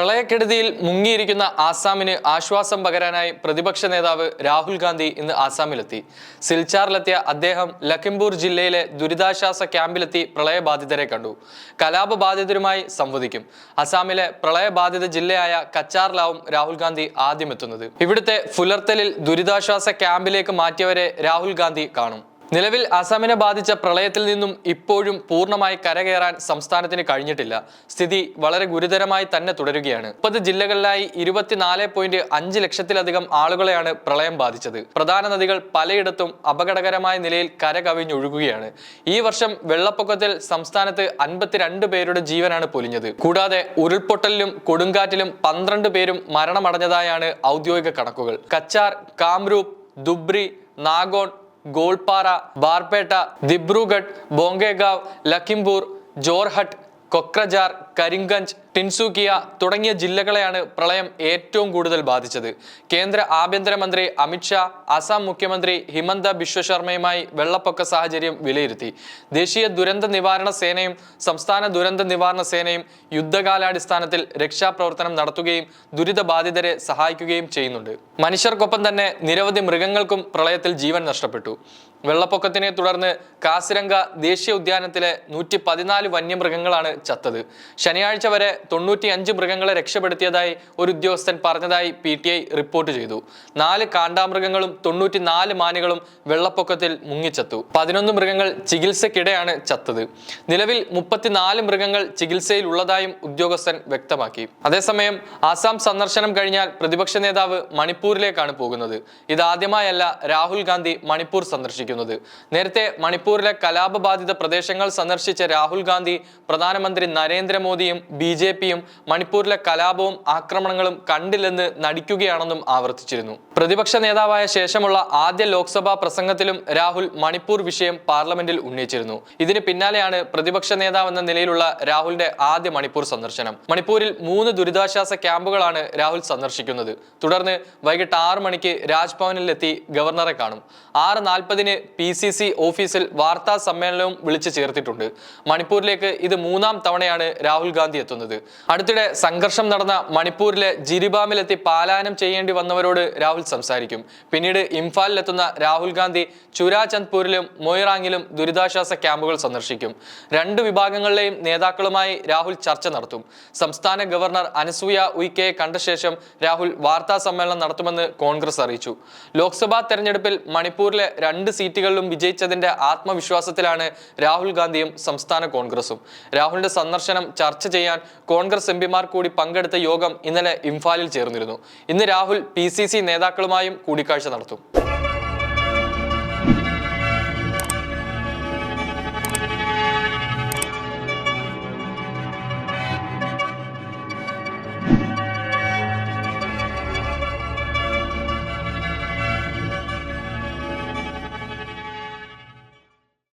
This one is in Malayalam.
പ്രളയക്കെടുതിയിൽ മുങ്ങിയിരിക്കുന്ന ആസാമിന് ആശ്വാസം പകരാനായി പ്രതിപക്ഷ നേതാവ് രാഹുൽ ഗാന്ധി ഇന്ന് ആസാമിലെത്തി. സിൽച്ചാറിലെത്തിയ അദ്ദേഹം ലഖിംപൂർ ജില്ലയിലെ ദുരിതാശ്വാസ ക്യാമ്പിലെത്തി പ്രളയബാധിതരെ കണ്ടു. കലാപബാധിതരുമായി സംവദിക്കും. അസാമിലെ പ്രളയബാധിത ജില്ലയായ കച്ചാറിലാവും രാഹുൽ ഗാന്ധി ആദ്യമെത്തുന്നത്. ഇവിടുത്തെ ഫുലർത്തലിൽ ദുരിതാശ്വാസ ക്യാമ്പിലേക്ക് മാറ്റിയവരെ രാഹുൽ ഗാന്ധി കാണും. നിലവിൽ അസമിനെ ബാധിച്ച പ്രളയത്തിൽ നിന്നും ഇപ്പോഴും പൂർണമായി കരകയറാൻ സംസ്ഥാനത്തിന് കഴിഞ്ഞിട്ടില്ല. സ്ഥിതി വളരെ ഗുരുതരമായി തന്നെ തുടരുകയാണ്. മുപ്പത് ജില്ലകളിലായി ഇരുപത്തിനാല് പോയിന്റ് അഞ്ച് ലക്ഷത്തിലധികം ആളുകളെയാണ് പ്രളയം ബാധിച്ചത്. പ്രധാന നദികൾ പലയിടത്തും അപകടകരമായ നിലയിൽ കരകവിഞ്ഞൊഴുകുകയാണ്. ഈ വർഷം വെള്ളപ്പൊക്കത്തിൽ സംസ്ഥാനത്ത് അൻപത്തിരണ്ട് പേരുടെ ജീവനാണ് പൊലിഞ്ഞത്. കൂടാതെ ഉരുൾപൊട്ടലിലും കൊടുങ്കാറ്റിലും പന്ത്രണ്ട് പേരും മരണമടഞ്ഞതായാണ് ഔദ്യോഗിക കണക്കുകൾ. കച്ചാർ കാംരൂപ് ദുബ്രി നാഗോൺ ഗോൾപാറ ബാർപേട്ട ദിബ്രുഗഡ് ബോംഗേഗാവ് ലഖിംപൂർ ജോർഹട്ട് കൊക്രജാർ കരിംഗഞ്ച് ടിൻസുകിയ തുടങ്ങിയ ജില്ലകളെയാണ് പ്രളയം ഏറ്റവും കൂടുതൽ ബാധിച്ചത്. കേന്ദ്ര ആഭ്യന്തരമന്ത്രി അമിത്ഷാ അസം മുഖ്യമന്ത്രി ഹിമന്ത ബിശ്വശർമ്മയുമായി വെള്ളപ്പൊക്ക സാഹചര്യം വിലയിരുത്തി. ദേശീയ ദുരന്ത നിവാരണ സേനയും സംസ്ഥാന ദുരന്ത നിവാരണ സേനയും യുദ്ധകാലാടിസ്ഥാനത്തിൽ രക്ഷാപ്രവർത്തനം നടത്തുകയും ദുരിതബാധിതരെ സഹായിക്കുകയും ചെയ്യുന്നുണ്ട്. മനുഷ്യർക്കൊപ്പം തന്നെ നിരവധി മൃഗങ്ങൾക്കും പ്രളയത്തിൽ ജീവൻ നഷ്ടപ്പെട്ടു. വെള്ളപ്പൊക്കത്തിനെ തുടർന്ന് കാസിരംഗ ദേശീയ ഉദ്യാനത്തിലെ നൂറ്റി പതിനാല് വന്യമൃഗങ്ങളാണ് ചത്തത്. ശനിയാഴ്ച വരെ തൊണ്ണൂറ്റി അഞ്ച് മൃഗങ്ങളെ രക്ഷപ്പെടുത്തിയതായി ഒരു ഉദ്യോഗസ്ഥൻ പറഞ്ഞതായി പി ടി ഐ റിപ്പോർട്ട് ചെയ്തു. നാല് കാണ്ടാമൃഗങ്ങളും തൊണ്ണൂറ്റി നാല് മാനുകളും വെള്ളപ്പൊക്കത്തിൽ മുങ്ങിച്ചത്തു. പതിനൊന്ന് മൃഗങ്ങൾ ചികിത്സയ്ക്കിടെയാണ് ചത്തത്. നിലവിൽ മുപ്പത്തിനാല് മൃഗങ്ങൾ ചികിത്സയിൽ ഉള്ളതായും ഉദ്യോഗസ്ഥൻ വ്യക്തമാക്കി. അതേസമയം ആസാം സന്ദർശനം കഴിഞ്ഞാൽ പ്രതിപക്ഷ നേതാവ് മണിപ്പൂരിലേക്കാണ് പോകുന്നത്. ഇതാദ്യമായല്ല രാഹുൽ ഗാന്ധി മണിപ്പൂർ സന്ദർശിക്കുന്നത്. നേരത്തെ മണിപ്പൂരിലെ കലാപബാധിത പ്രദേശങ്ങൾ സന്ദർശിച്ച രാഹുൽ ഗാന്ധി പ്രധാനമന്ത്രി നരേന്ദ്രമോദിയും ബി ജെ പിയും മണിപ്പൂരിലെ കലാപവും ആക്രമണങ്ങളും കണ്ടില്ലെന്ന് നടിക്കുകയാണെന്നും ആവർത്തിച്ചിരുന്നു. പ്രതിപക്ഷ നേതാവായ ശേഷമുള്ള ആദ്യ ലോക്സഭാ പ്രസംഗത്തിലും രാഹുൽ മണിപ്പൂർ വിഷയം പാർലമെന്റിൽ ഉന്നയിച്ചിരുന്നു. ഇതിന് പിന്നാലെയാണ് പ്രതിപക്ഷ നേതാവ് എന്ന നിലയിലുള്ള രാഹുലിന്റെ ആദ്യ മണിപ്പൂർ സന്ദർശനം. മണിപ്പൂരിൽ മൂന്ന് ദുരിതാശ്വാസ ക്യാമ്പുകളാണ് രാഹുൽ സന്ദർശിക്കുന്നത്. തുടർന്ന് വൈകിട്ട് ആറ് മണിക്ക് രാജ്ഭവനിലെത്തി ഗവർണറെ കാണും. ആറ് നാൽപ്പതിന് പി സി സി ഓഫീസിൽ വാർത്താ സമ്മേളനവും വിളിച്ചു ചേർത്തിട്ടുണ്ട്. മണിപ്പൂരിലേക്ക് ഇത് മൂന്നാം തവണയാണ് രാഹുൽ ഗാന്ധി എത്തുന്നത്. അടുത്തിടെ സംഘർഷം നടന്ന മണിപ്പൂരിലെ ജിരിബാമിലെത്തി പാലായനം ചെയ്യേണ്ടി വന്നവരോട് രാഹുൽ സംസാരിക്കും. പിന്നീട് ഇംഫാലിലെത്തുന്ന രാഹുൽ ഗാന്ധി ചുരാചന്ദ്പൂരിലും മൊയ്റാങ്ങിലും ദുരിതാശ്വാസ ക്യാമ്പുകൾ സന്ദർശിക്കും. രണ്ട് വിഭാഗങ്ങളിലെയും നേതാക്കളുമായി രാഹുൽ ചർച്ച നടത്തും. സംസ്ഥാന ഗവർണർ അനസൂയ ഉയ്ക്കയെ കണ്ട ശേഷം രാഹുൽ വാർത്താ സമ്മേളനം നടത്തുമെന്ന് കോൺഗ്രസ് അറിയിച്ചു. ലോക്സഭാ തെരഞ്ഞെടുപ്പിൽ മണിപ്പൂരിലെ രണ്ട് സീറ്റുകളിലും വിജയിച്ചതിന്റെ ആത്മവിശ്വാസത്തിലാണ് രാഹുൽ ഗാന്ധിയും സംസ്ഥാന കോൺഗ്രസും. രാഹുലിന്റെ സന്ദർശനം ചർച്ച ചെയ്യാൻ കോൺഗ്രസ് എംപിമാർ കൂടി പങ്കെടുത്ത യോഗം ഇന്നലെ ഇംഫാലിൽ ചേർന്നിരുന്നു. ഇന്ന് രാഹുൽ പി നേതാക്കളുമായും കൂടിക്കാഴ്ച നടത്തും.